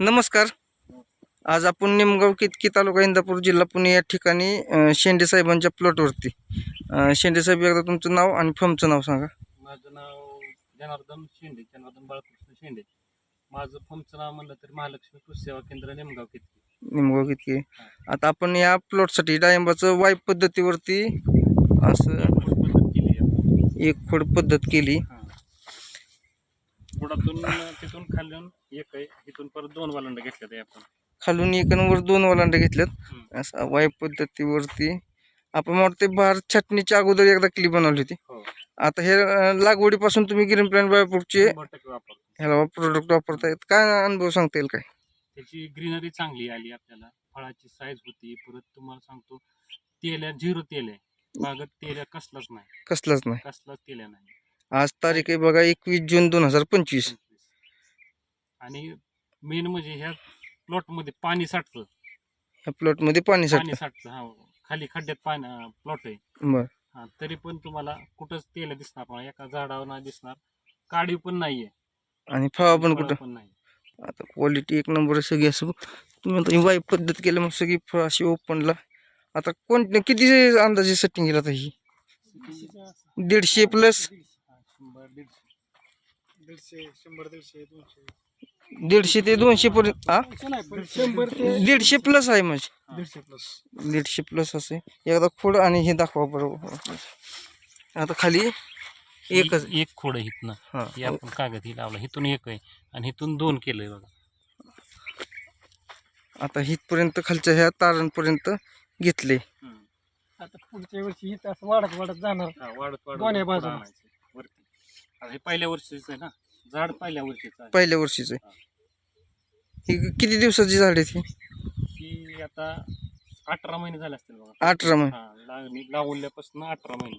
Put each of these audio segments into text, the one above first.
नमस्कार. आज आपण निमगाव कितकी तालुका इंदापूर जिल्हा पुणे या ठिकाणी शेंडे साहेबांच्या प्लॉटवरती शेंडे साहेब एकदा तुमचं नाव आणि फर्मचं नाव सांगा. माझं नाव जनार्दन शेंडे जनार्दन बाळकृष्ण शेंडे. माझं फर्मचं नाव म्हणलं तर महालक्ष्मी कृषी सेवा केंद्र नेमगाव किती निमगाव कितकी. आता आपण या प्लॉटसाठी डाळिंबाचं वाईप पद्धतीवरती असं. एक खोड पद्धत केली बुडातून तिथून खालून एक आहे. तिथून परत दोन वालंड घेतल्यात आहे आपण. खालून एक वर दोन वलांडे घेतल्यात. असं वाईप पद्धतीवरती आपण वाटते भार छाटणीच्या अगोदर एकदा क्लिप बनवली होती. हो. आता हे लागवडीपासून तुम्ही ग्रीन प्लॅन बायोपूरचे ह्याला प्रोडक्ट वापरतायत. काय अनुभव सांगता येईल काय? त्याची ग्रीनरी चांगली आली आपल्याला. फळाची साईज होती. परत तुम्हाला सांगतो तेल आहे झिरो तेल आहे. बागत तेल आहे कसलाच नाही. कसलाच नाही. कसलाच तेल आहे नाही. आज तारीख आहे बघा एकवीस जून दोन हजार पंचवीस. आणि मेन म्हणजे ह्या प्लॉटमध्ये पाणी साठतं. ह्या प्लॉटमध्ये पाणी पाणी साठतं. साठतं हा. खाली खड्ड्यात पाणी प्लॉट आहे. बर. हा तरी पण तुम्हाला कुठंच तेल दिसणार पण एका झाडावर नाही दिसणार. काढी पण नाहीये. आणि फळा पण फळं कुठं? पण नाही. आता क्वालिटी एक नंबर सगळी असं तुम्ही आता ही वाईप पद्धत केलं मग सगळी फळ अशी ओपनला आता कोण किती अंदाजे सेटिंग केलं आता ही? दीडशे प्लस दीडशे दीडशे शंभर दीडशे दोनशे. दीडशे ते दोनशे पर्यंत हा नाही पण शंभर ते दीडशे प्लस आहे म्हणजे. दीडशे प्लस दीडशे प्लस असे एकदा खोड आणि हे दाखवा बरोबर आता खाली एकच. एक- एक खोड इथनं. हा. हे आपण कागद ही लावला. इथून एक आहे आणि इथून दोन केलंय बघा. आता हितपर्यंत खालच्या ह्या तारांपर्यंत घेतले. आता पुढच्या वर्षी हित असं वाढत वाढत जाणार. हा, वाढत वाढत दोन्ही बाजूला. आता हे पहिल्या वर्षीच आहे ना? झाड पहिल्या वर्षीचं आहे. पहिल्या वर्षीच आहे. ही. किती दिवसाची झाड आहेत ही? ही आता अठरा महिने झाले असतील बघा. अठरा महिने. हा लागणी लावल्यापासून अठरा महिने.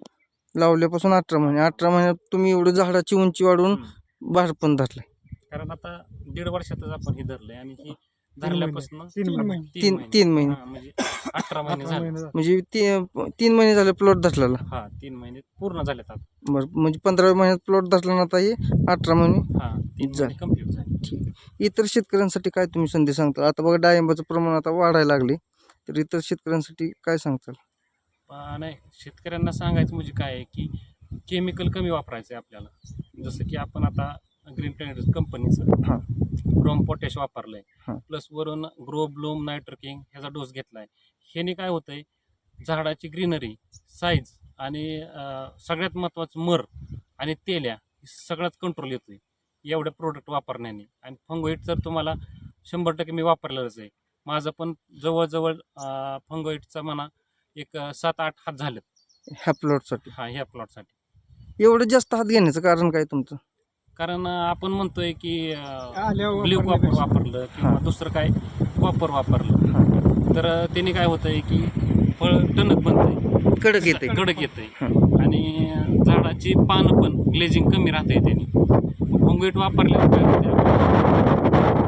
लावल्यापासून अठरा महिने. अठरा महिन्यात तुम्ही एवढं झाडाची उंची वाढवून हम्म. बाहेर पण धरलाय. कारण आता दीड वर्षातच आपण हे धरलंय आणि ही धरल्यापासून तीन महिने. तीन तीन महिने. हा, म्हणजे अठरा महिने झाले. महिने झाले. म्हणजे ती तीन महिने झाले प्लॉट धरलेला हा तीन महिने पूर्ण आता. बरं म्हणजे पंधरा महिन्यात प्लॉट धरला ना आता हे अठरा महिने? हा तीन झाले. महिने कंप्लीट झाले. ठीक आहे. इतर शेतकऱ्यांसाठी काय तुम्ही संधी सांगता? आता बघा डाळिंबाचं प्रमाण आता वाढायला लागले. तर इतर शेतकऱ्यांसाठी काय सांगताल? पण नाही शेतकऱ्यांना सांगायचं म्हणजे काय आहे की केमिकल कमी वापरायचं आहे आपल्याला. जसं की आपण आता ग्रीन प्लॅनेट कंपनीचं हां. क्रोम पोटॅश वापरलंय. हां. प्लस वरून ग्रो ब्लूम नायट्रोकिंग ह्याचा डोस घेतलाय. ह्याने काय होतंय? झाडाची ग्रीनरी साईज आणि अं, सगळ्यात महत्त्वाचं मर आणि तेल्या सगळ्यात कंट्रोल येतोय. एवढे प्रोडक्ट वापरण्याने. आणि फंगोईट जर तुम्हाला शंभर टक्के मी वापरलेलंच आहे. माझं पण जवळजवळ फंगोईटचा म्हणा एक अं, सात आठ हात झालेत. ह्या प्लॉटसाठी हा ह्या प्लॉटसाठी एवढं जास्त हात घेण्याचं कारण काय तुमचं? कारण आपण म्हणतोय की आल्यावर ब्ल्यू कॉपर वापरण्यापेक्षा. वापरलं किंवा हां. दुसरं काय कॉपर वापरलं. तर त्याने काय होतंय की फळ टणक बनतंय. कडक येते कडक येतंय. आणि झाडाची पानं पण ग्लेजिंग कमी राहते त्याने. फंगोईट वापरल्यावर काय होते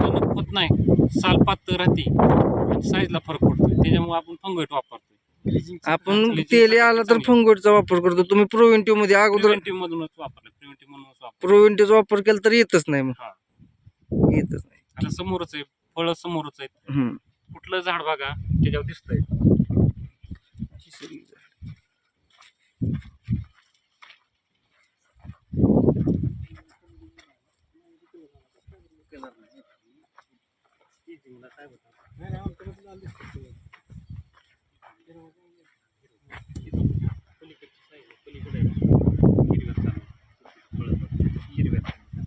टणक होत नाही. साल पातळ राहते. आणि साईजला फरक पडतोय. त्याच्यामुळे आपण फंगोईट वापरतोय. आपण तेल आला तर. फंगोटचा वापर करतो. तुम्ही प्रोव्हेंटिव्हमध्ये अगोदर प्रिव्हेंटिव्ह मधूनच वापरलं. प्रिव्हेंटिव्ह मधूनच प्रोव्हेंटिव्हचा वापर केला तर येतच नाही मग हा. येतच नाही आता समोरच आहे फळ समोरच आहे हम्म. कुठलं झाड बघा त्याच्यावर दिसतंय अशी सगळी झाडं. नाही, नाही, आमच्याकडे लाल दिसतं ते.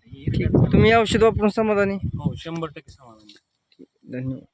ठीक तुम्ही औषध वापरून समाधानी. हो शंभर टक्के समाधान. धन्यवाद.